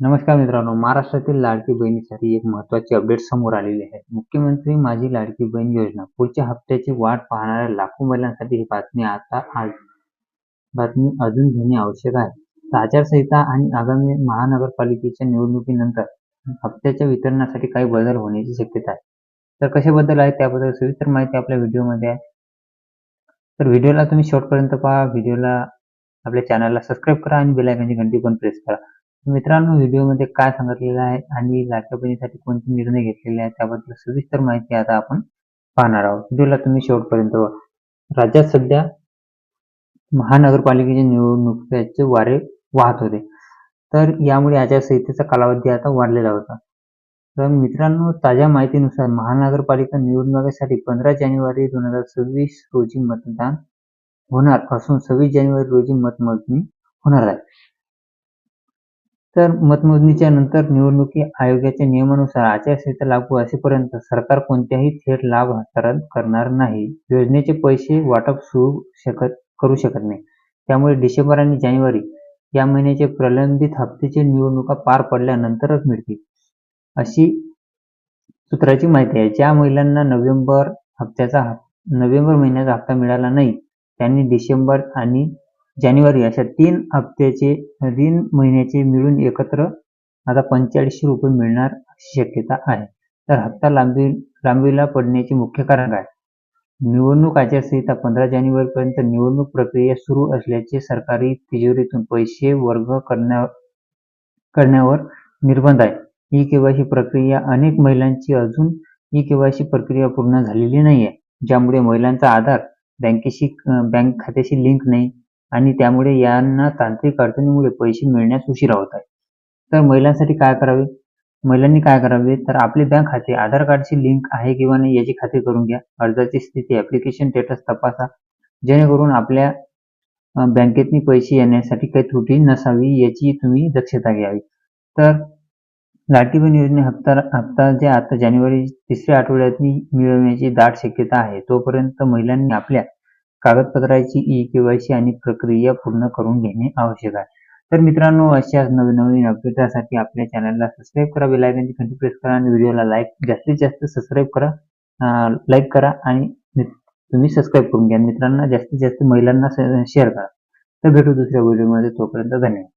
नमस्कार मित्रांनो महाराष्ट्रातील लाडकी बहिणीसाठी एक महत्त्वाची अपडेट समोर आलेली आहे. मुख्यमंत्री माझी लाडकी बहीण योजना. पुढच्या हप्त्याची वाट पाहणाऱ्या लाखो महिलांसाठी ही बातमी आता आज बातमी अजून घेणे आवश्यक आहे. आचारसंहिता आणि आगामी महानगरपालिकेच्या निवडणुकीनंतर हप्त्याच्या वितरणासाठी काही बदल होण्याची शक्यता आहे. तर कसे बदल आहे त्याबद्दल सविस्तर माहिती आपल्या व्हिडिओमध्ये आहे. तर व्हिडिओला तुम्ही शेवटपर्यंत पहा. व्हिडिओला आपल्या चॅनलला सबस्क्राईब करा आणि बेलायकनची घंटी पण प्रेस करा. मित्रांनो व्हिडिओमध्ये काय सांगितलेलं आहे आणि लाडक्या बहिणीसाठी कोणते निर्णय घेतलेले आहेत त्याबद्दल सविस्तर माहिती आता आपण पाहणार आहोत. व्हिडिओला तुम्ही शेवटपर्यंत राज्यात सध्या महानगरपालिकेच्या निवडणुकीचे वारे वाहत होते. तर यामुळे आचारसंहितेचा कालावधी आता वाढलेला होता. तर मित्रांनो ताज्या माहितीनुसार महानगरपालिका निवडणुकीसाठी पंधरा जानेवारी दोन हजार सव्वीस रोजी मतदान होणार असून सव्वीस जानेवारी रोजी मतमोजणी होणार आहे. तर मतमोजणीच्या नंतर निवडणुकी आयोगाच्या नियमानुसार आचारसंहिता लागू असेपर्यंत सरकार कोणत्याही थेट लाभ हस्तांतरण करणार नाही. योजनेचे पैसे वाटप सुरू शकत करू शकत नाही. त्यामुळे डिसेंबर आणि जानेवारी या महिन्याचे प्रलंबित हप्त्याचे निवडणुका पार पडल्यानंतरच मिळतील अशी सूत्राची माहिती आहे. ज्या महिलांना नोव्हेंबर हप्त्याचा नोव्हेंबर महिन्याचा हप्ता मिळाला नाही त्यांनी डिसेंबर आणि जानेवारी अशा तीन हप्त्याचे तीन महिन्याचे मिळून एकत्र आता पंचेचाळीसशे रुपये मिळणार अशी शक्यता आहे. तर हप्ता लांबी लांबीला पडण्याचे मुख्य कारण काय? निवडणूक आचारसंहिता पंधरा जानेवारीपर्यंत निवडणूक प्रक्रिया सुरू असल्याचे सरकारी तिजोरीतून पैसे वर्ग करण्या करण्यावर निर्बंध आहे. ई केवायसी प्रक्रिया अनेक महिलांची अजून ई केवायसी प्रक्रिया पूर्ण झालेली नाही आहे ज्यामुळे महिलांचा आधार बँकेशी बँक खात्याशी लिंक नाही. आणि त्यामुळे यांना तांत्रिक अडचणीमुळे पैसे मिळण्यास उशिरा होत आहे. तर महिलांसाठी काय करावे? महिलांनी काय करावे? तर आपले बँक खाते आधार कार्डची लिंक आहे किंवा नाही याची खात्री करून घ्या. अर्जाची स्थिती ऍप्लिकेशन स्टेटस तपासा. जेणेकरून आपल्या बँकेतनी पैसे येण्यासाठी काही त्रुटी नसावी याची तुम्ही दक्षता घ्यावी. तर लाडकी बहीण योजने हप्ता हप्ता जे आता जानेवारी तिसऱ्या आठवड्यात मिळवण्याची दाट शक्यता आहे. तोपर्यंत महिलांनी आपल्या कागदपत्राची ई केवायसी आणि प्रक्रिया पूर्ण करून घेणे आवश्यक आहे. तर मित्रांनो अशाच नवीन नवीन अपडेटसाठी आपल्या चॅनलला सबस्क्राईब करा बेल घंटी प्रेस करा आणि व्हिडिओला लाईक जास्तीत जास्त सबस्क्राईब करा. लाईक करा आणि तुम्ही सबस्क्राईब करून घ्या. मित्रांना जास्तीत जास्त महिलांना शेअर करा. तर भेटू दुसऱ्या व्हिडिओमध्ये तोपर्यंत धन्यवाद.